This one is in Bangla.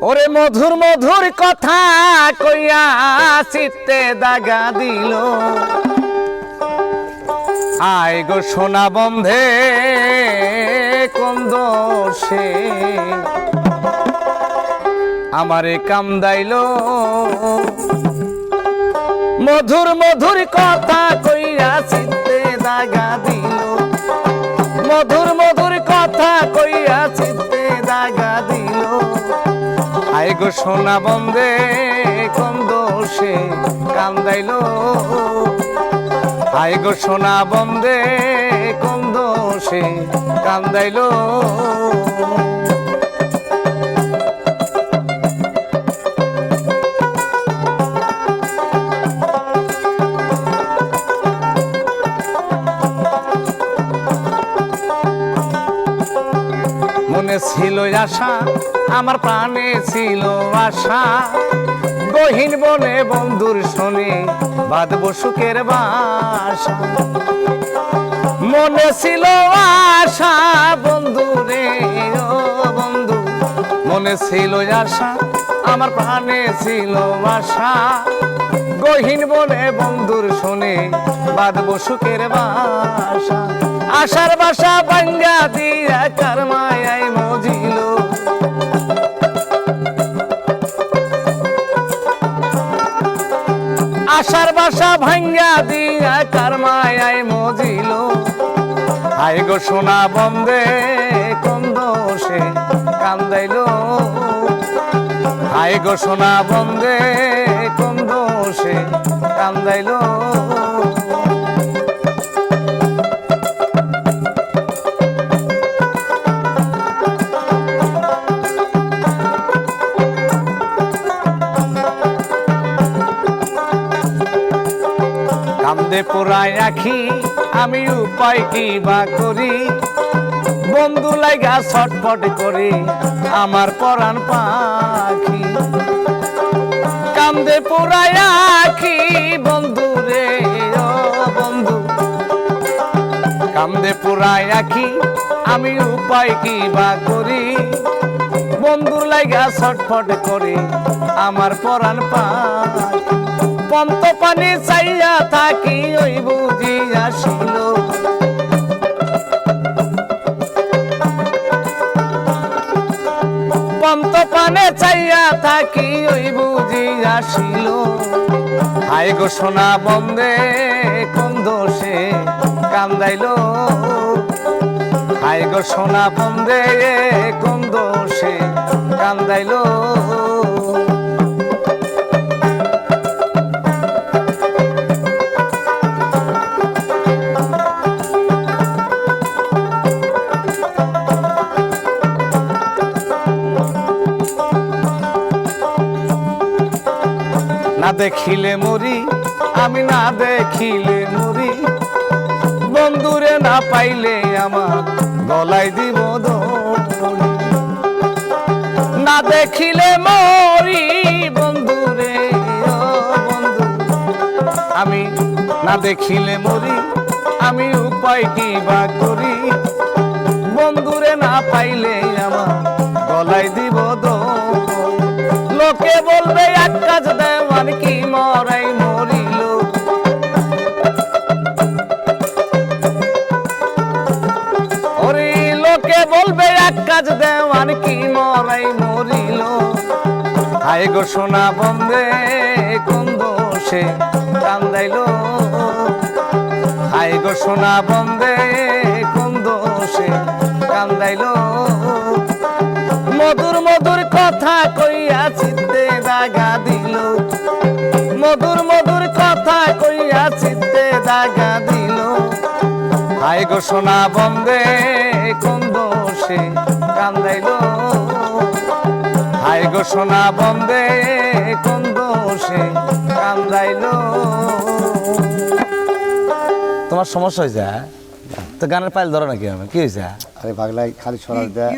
মধুর মধুর কথা কইয়া চিত্তে দাগা দিল। আয় গো সোনা বন্ধে কোন দোষে আমারে কামদাইল। মধুর মধুর কথা কইয়া চিত্তে দাগা দিল। মধুর মধুর কথা কইয়া চিত্তে সোনা বন্দে কোন দোষে কান্দাইল? আই গো সোনা বন্দে কোন দোষে কান্দাইল? ছিল আশা, আমার প্রাণে ছিল আশা। গহীন বনে বন্ধুর শোনে বাঁধব সুখের বাসা। মনে ছিল আশা, বন্ধু রে বন্ধু। মনে ছিল আশা, আমার প্রাণে ছিল আশা। গহীন বনে বন্ধুর শোনে বাঁধব সুখের বাসা। আশার বাসা বাঙ্গা দিয়া কারমায় মজিল। আশার বাসা ভাঙ্গা দিয়া কারমায় মজিল। আয় গো সোনা বন্দে কোন দোষে কান্দাইল। আয় গো সোনা বন্দে কোন দোষে কান্দাইল। কান্দে পোড়ায় আখি আমি উপায় কি বা করি? বন্ধু লাগা ছটফট করে, আমার পরাণ পাখি। কান্দে পোড়ায় আখি বন্ধু রে বন্ধু। কান্দে পোড়ায় আখি আমি উপায় কি বা করি? বন্ধু লাইগা ছটফট করে, আমার পরাণ পাখি। পন্ত পানি চাইয়া থাকি ওই বুঝি আসিল পন্ত পানে চাইয়া থাকি ওই বুঝি আসিল হাই গো সোনা বন্দে, কোন দোষে কান্দাইল? হাই গো সোনা বন্দে, কোন দোষে কান্দাইল? দেখিলে মরি আমি না দেখিলে মরি বন্ধুরে না পাইলে আমার গলায় দিব না দেখিলে মরি বন্ধুরে বন্ধু। আমি না দেখিলে মরি আমি উপায় কি বা করি? বন্ধুরে না পাইলে আমার গলায় দিব এক কাজ দেওয়ান কি মরাই মরিল। হায় গো সোনা বন্দে কোন দোষে কান্দাইল। হায় গো সোনা বন্দে কোন দোষে কান্দাইল। মধুর মধুর কথা কইয়া চিত্তে দাগা দিল। মধুর মধুর কথা কইয়া চিত্তে দাগা দিল। হাই গো সোনা বন্দে কোন দোষে কান্দাইল? হাই গো সোনা বন্দে কোন দোষে কান্দাইল? তোমার সমস্যা হয়েছে যায় তো গানের পাইল ধরো নাকি আমি কি হয়েছে? আরে পাগলাই খালি সরাস দেয়